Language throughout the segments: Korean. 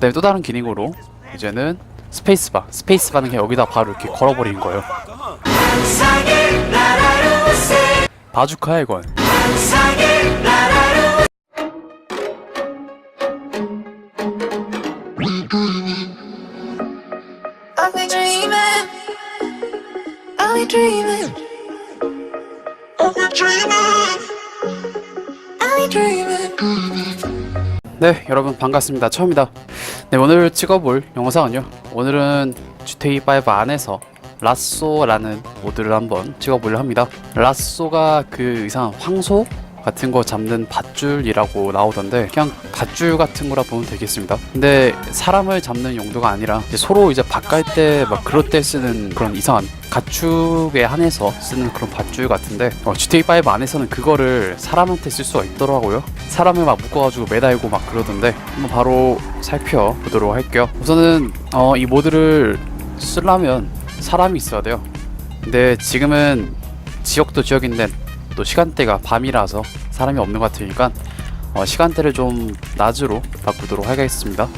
그다음에 또 다른 기능으로 이제는 스페이스바 스페이스바는 그냥 여기다 바로 이렇게 걸어버리는 거예요 바주카야 이건 dreaming. I've been dreaming. 네 여러분 반갑습니다. 처음이다. 네 오늘 찍어볼 영상은요. 오늘은 GTA5 안에서 라쏘라는 모드를 한번 찍어보려 합니다. 라쏘가 그 이상한 황소 같은 거 잡는 밧줄이라고 나오던데 그냥 밧줄 같은 거라 보면 되겠습니다. 근데 사람을 잡는 용도가 아니라 이제 서로 이제 바깔 때막 그럴 때 쓰는 그런 이상한 가축에 한해서 쓰는 그런 밧줄 같은데 어, GTA5 안에서는 그거를 사람한테 쓸 수가 있더라고요. 사람을 막 묶어가지고 매달고 막 그러던데 한번 바로 살펴보도록 할게요. 우선은 어, 이 모드를 쓰려면 사람이 있어야 돼요. 근데 지금은 지역도 지역인데 또 시간대가 밤이라서 사람이 없는 것 같으니까 어, 시간대를 좀 낮으로 바꾸도록 하겠습니다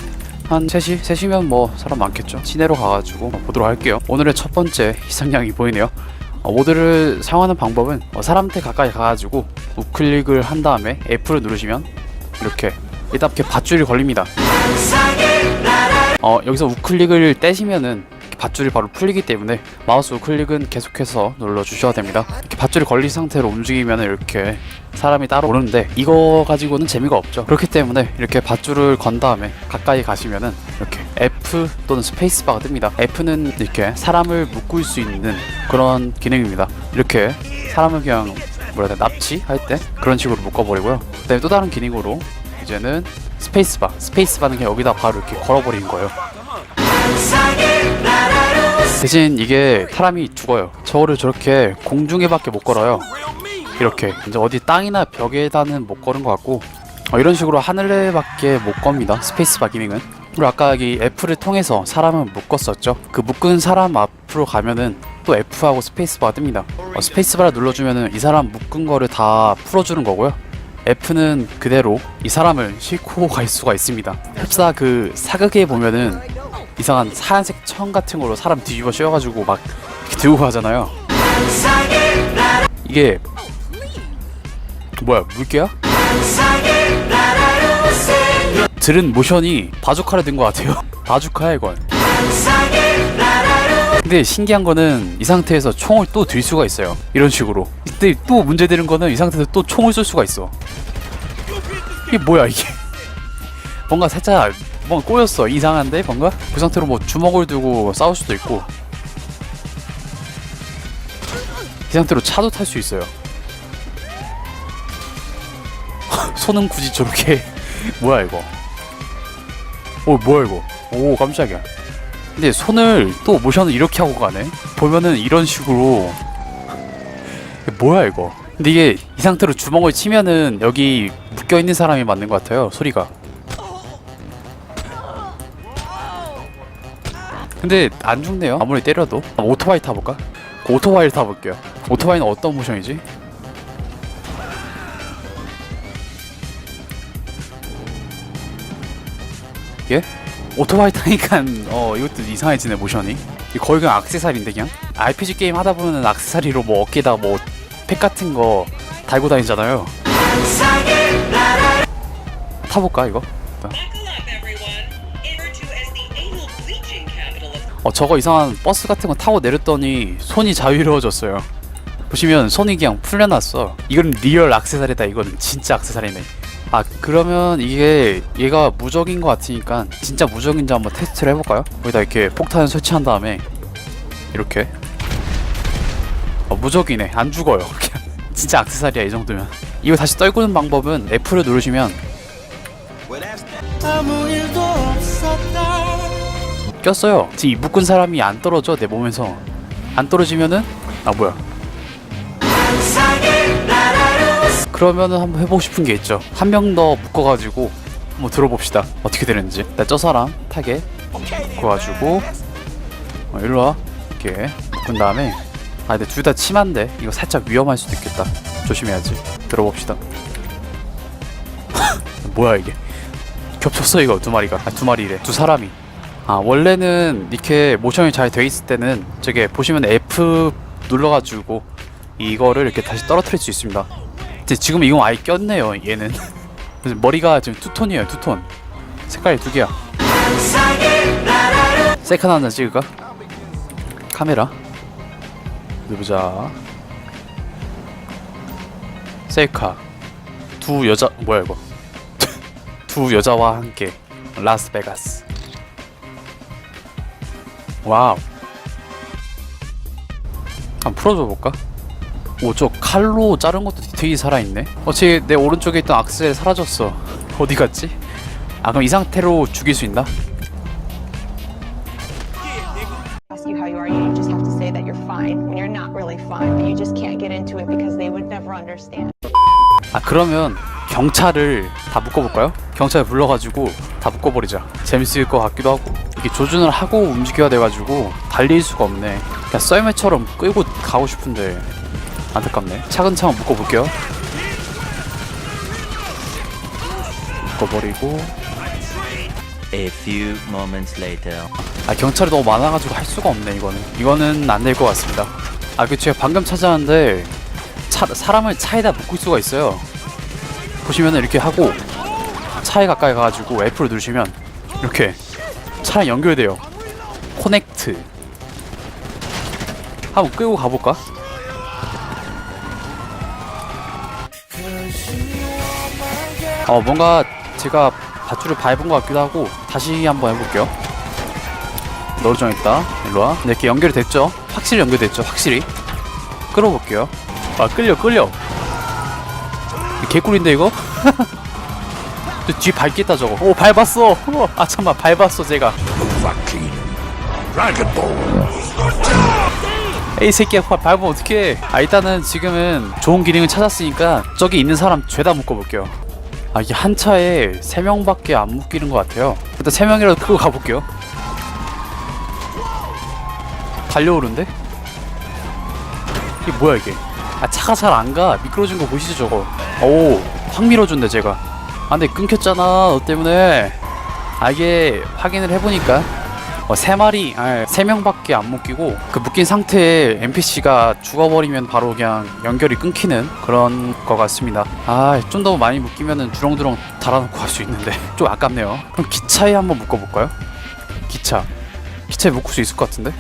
한 3시? 3시면 뭐 사람 많겠죠. 시내로 가가지고 보도록 할게요. 오늘의 첫 번째 희생양이 보이네요. 어, 모드를 사용하는 방법은 어, 사람한테 가까이 가가지고 우클릭을 한 다음에 F를 누르시면 이렇게 이렇게 밧줄이 걸립니다. 어, 여기서 우클릭을 떼시면은 밧줄이 바로 풀리기 때문에 마우스 우클릭은 계속해서 눌러 주셔야 됩니다. 이렇게 밧줄이 걸린 상태로 움직이면 이렇게 사람이 따로 오는데 이거 가지고는 재미가 없죠. 그렇기 때문에 이렇게 밧줄을 건 다음에 가까이 가시면은 이렇게 F 또는 스페이스바가 뜹니다. F는 이렇게 사람을 묶을 수 있는 그런 기능입니다. 이렇게 사람을 그냥 뭐라 해야 돼 납치할 때 그런 식으로 묶어버리고요. 그다음에 또 다른 기능으로 이제는 스페이스바 스페이스바는 그냥 여기다 바로 이렇게 걸어버리는 거예요. 대신 이게 사람이 죽어요. 저거를 저렇게 공중에밖에 못 걸어요. 이렇게 이제 어디 땅이나 벽에다는 못 거는 것 같고 어, 이런 식으로 하늘에밖에 못 겁니다. 스페이스바 기능은. 그리고 아까 여기 F를 통해서 사람을 묶었었죠. 그 묶은 사람 앞으로 가면은 또 F하고 스페이스바가 뜹니다. 어, 스페이스바를 눌러주면은 이 사람 묶은 거를 다 풀어주는 거고요. F는 그대로 이 사람을 싣고 갈 수가 있습니다. 흡사 그 사극에 보면은 이상한 하얀색 청 같은 걸로 사람 뒤집어 씌워가지고 막 이렇게 들고 가잖아요. 이게 뭐야 물개야? 들은 모션이 바주카를 든 것 같아요. 바주카야 이건. 근데 신기한 거는 이 상태에서 총을 또 들 수가 있어요. 이런 식으로. 근데 또 문제되는 거는 이 상태에서 또 총을 쏠 수가 있어. 이게 뭐야 이게? 뭔가 살짝 뭔가 꼬였어. 이상한데 뭔가? 그 상태로 뭐 주먹을 두고 싸울 수도 있고. 이 상태로 차도 탈 수 있어요. 손은 굳이 저렇게 뭐야 이거? 오 뭐야 이거? 오 깜짝이야. 근데 손을 또 모션을 이렇게 하고 가네. 보면은 이런 식으로 뭐야 이거? 근데 이게 이 상태로 주먹을 치면은 여기 묶여 있는 사람이 맞는 것 같아요 소리가. 근데 안 죽네요. 아무리 때려도 오토바이 타볼까? 그 오토바이를 타볼게요. 오토바이는 어떤 모션이지? 예? 오토바이 타니까 어 이것도 이상해지네 모션이 이 거의 그냥 악세사리인데 그냥 RPG 게임 하다 보면은 악세사리로 뭐 어깨에다 뭐 팩 같은 거 달고 다니잖아요 타볼까 이거? Up, 어 저거 이상한 버스 같은 거 타고 내렸더니 손이 자유로워졌어요. 보시면 손이 그냥 풀려났어. 이건 리얼 악세사리다 이거는 진짜 악세사리네. 아 그러면 이게 얘가 무적인 것 같으니까 진짜 무적인지 한번 테스트를 해볼까요? 거기다 이렇게 폭탄을 설치한 다음에 이렇게. 어, 무적이네. 안 죽어요. 진짜 악세사리야 이 정도면. 이거 다시 떨구는 방법은 F를 누르시면 꼈어요. 지금 이 묶은 사람이 안 떨어져 내 몸에서. 안 떨어지면은 아 뭐야. 그러면은 한번 해보고 싶은 게 있죠. 한 명 더 묶어가지고 한번 들어봅시다. 어떻게 되는지. 일단 저 사람 타게 묶어가지고. 어, 일로와. 이렇게 묶은 다음에. 아 근데 둘다 심한데. 이거 살짝 위험할 수도 있겠다. 조심해야지. 들어봅시다. 뭐야 이게. 겹쳤어 이거 두 마리가. 아, 두 마리래. 두 사람이 아 원래는 이렇게 모션이 잘 돼 있을 때는 저게 보시면 F 눌러가지고 이거를 이렇게 다시 떨어뜨릴 수 있습니다. 근데 지금 이거 아예 꼈네요 얘는. 그래서 머리가 지금 투톤이에요 투톤. 색깔이 두 개야. 셀카 하나 찍을까? 카메라. 누르자. 셀카. 두 여자 뭐야 이거? 두 여자와 함께 라스베가스 와우 한번 풀어줘 볼까? 오 저 칼로 자른 것도 디테일이 살아있네 어째 내 오른쪽에 있던 악셀 사라졌어 어디 갔지? 아 그럼 이 상태로 죽일 수 있나? ask you how you are, you just have to say that you're fine when you're not really fine, but you just can't get into it because they would never understand. 아 그러면 경찰을 다 묶어볼까요? 경찰 불러가지고 다 묶어버리자 재밌을 것 같기도 하고 이게 조준을 하고 움직여야 돼가지고 달릴 수가 없네. 그냥 썰매처럼 끌고 가고 싶은데 안타깝네. 차근차근 묶어볼게요. 묶어버리고. A few moments later. 아 경찰이 너무 많아가지고 할 수가 없네 이거는. 이거는 안 될 것 같습니다. 아 그 제가 방금 찾아왔는데 차, 사람을 차에다 묶을 수가 있어요. 보시면 이렇게 하고 차에 가까이 가가지고 F를 누르시면 이렇게 차랑 연결돼요. 코넥트. 한번 끌고 가볼까? 어 뭔가 제가 밧줄을 밟은 것 같기도 하고 다시 한번 해볼게요. 너로 정했다. 일로와. 네, 이렇게 연결이 됐죠? 확실히 연결됐죠? 확실히. 끌어볼게요. 아 끌려 끌려. 개꿀인데 이거? 저뒤 밟겠다 저거. 오 밟았어. 어, 아 잠깐만 밟았어 제가. 에이 새끼야 밟- 밟으면 어떡해. 아 일단은 지금은 좋은 기능을 찾았으니까 저기 있는 사람 죄다 묶어볼게요. 아 이게 한 차에 세명밖에 안 묶이는 것 같아요. 일단 세명이라도 끌고 가볼게요. 달려오는데? 이게 뭐야 이게? 아 차가 잘 안가. 미끄러진 거 보이시죠 저거? 오확 밀어준대 제가 아 근데 끊겼잖아 너 때문에 아 이게 확인을 해보니까 어, 세 마리, 아, 세 명밖에 안 묶이고 그 묶인 상태에 NPC가 죽어버리면 바로 그냥 연결이 끊기는 그런 것 같습니다. 아, 좀 더 많이 묶이면은 주렁주렁 달아놓고 갈수 있는데 좀 아깝네요. 그럼 기차에 한번 묶어볼까요? 기차, 기차에 묶을 수 있을 것 같은데?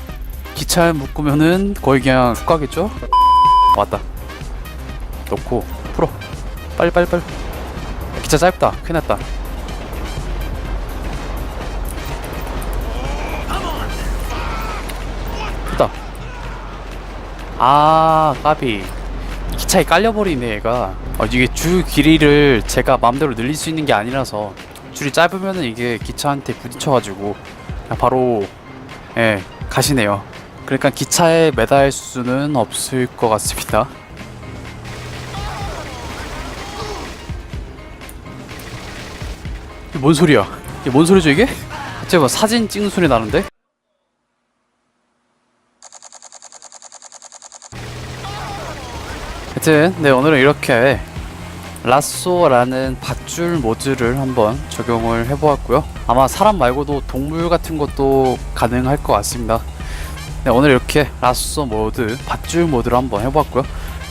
기차에 묶으면은 거의 그냥 훅 가겠죠? 왔다. 넣고 풀어. 빨리 빨리 빨리. 기차 짧다. 큰일 났다. 됐다. 아, 까비. 기차에 깔려버리네, 얘가. 어, 이게 줄 길이를 제가 마음대로 늘릴 수 있는 게 아니라서 줄이 짧으면은 이게 기차한테 부딪혀가지고 바로, 예, 가시네요. 그러니까 기차에 매달 수는 없을 것 같습니다. 이게 뭔 소리야? 이게 뭔 소리죠, 이게? 갑자기 뭐 사진 찍는 소리 나는데? 하여튼 네 오늘은 이렇게 라쏘라는 밧줄 모드를 한번 적용을 해보았고요 아마 사람 말고도 동물 같은 것도 가능할 것 같습니다 네 오늘 이렇게 라쏘 모드 밧줄 모드를 한번 해보았고요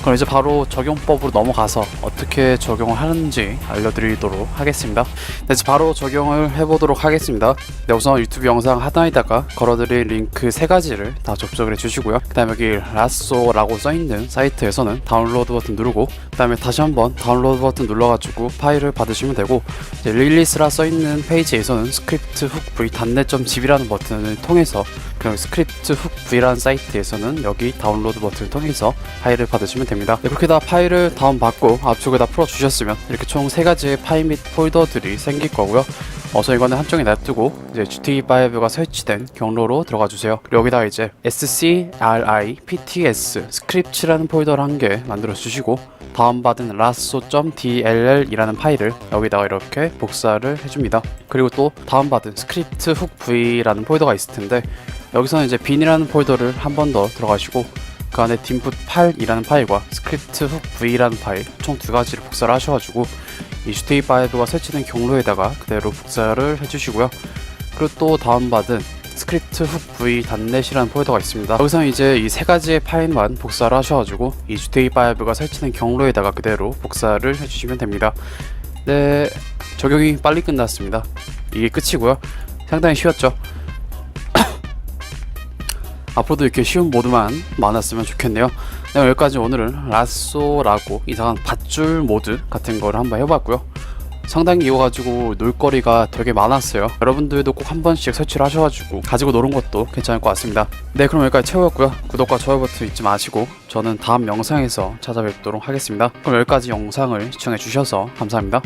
그럼 이제 바로 적용법으로 넘어가서 어떻게 적용을 하는지 알려드리도록 하겠습니다. 네, 이제 바로 적용을 해보도록 하겠습니다. 네, 우선 유튜브 영상 하단에다가 걸어드릴 링크 세 가지를 다 접속을 해주시고요. 그 다음에 여기 라쏘라고 써있는 사이트에서는 다운로드 버튼 누르고 그 다음에 다시 한번 다운로드 버튼 눌러가지고 파일을 받으시면 되고 릴리스라 써있는 페이지에서는 스크립트 훅 v 단넷.집이라는 버튼을 통해서 그리고 스크립트 훅 v라는 사이트에서는 여기 다운로드 버튼을 통해서 파일을 받으시면 됩니다. 네, 그렇게 다 파일을 다운받고 앞쪽에다 풀어주셨으면 이렇게 총세 가지의 파일 및 폴더들이 생길 거고요. 어서 이거는 한쪽에 놔두고 이제 GT5가 설치된 경로로 들어가 주세요. 여기다 이제 scripts 스크립트라는 폴더를 한 개 만들어 주시고 다운받은 lasso.dll 이라는 파일을 여기다가 이렇게 복사를 해줍니다. 그리고 또 다운받은 스크립트 훅 v라는 폴더가 있을 텐데 여기서는 이제 bin이라는 폴더를 한 번 더 들어가시고 그 안에 딘풋 8이라는 파일과 스크립트 훅 v라는 파일 총 두 가지를 복사를 하셔가지고 이 GT5가 설치된 경로에다가 그대로 복사를 해주시고요. 그리고 또 다운받은 스크립트 훅 v 단넷이라는 폴더가 있습니다. 여기서 이제 이 세 가지의 파일만 복사를 하셔가지고 이 GT5가 설치된 경로에다가 그대로 복사를 해주시면 됩니다. 네, 적용이 빨리 끝났습니다. 이게 끝이고요. 상당히 쉬웠죠. 앞으로도 이렇게 쉬운 모드만 많았으면 좋겠네요. 네, 여기까지 오늘은 라쏘라고 이상한 밧줄 모드 같은 걸 한번 해봤고요. 상당히 이거 가지고 놀거리가 되게 많았어요. 여러분들도 꼭 한 번씩 설치를 하셔가지고 가지고 노는 것도 괜찮을 것 같습니다. 네, 그럼 여기까지 채우였고요. 구독과 좋아요 버튼 잊지 마시고 저는 다음 영상에서 찾아뵙도록 하겠습니다. 그럼 여기까지 영상을 시청해 주셔서 감사합니다.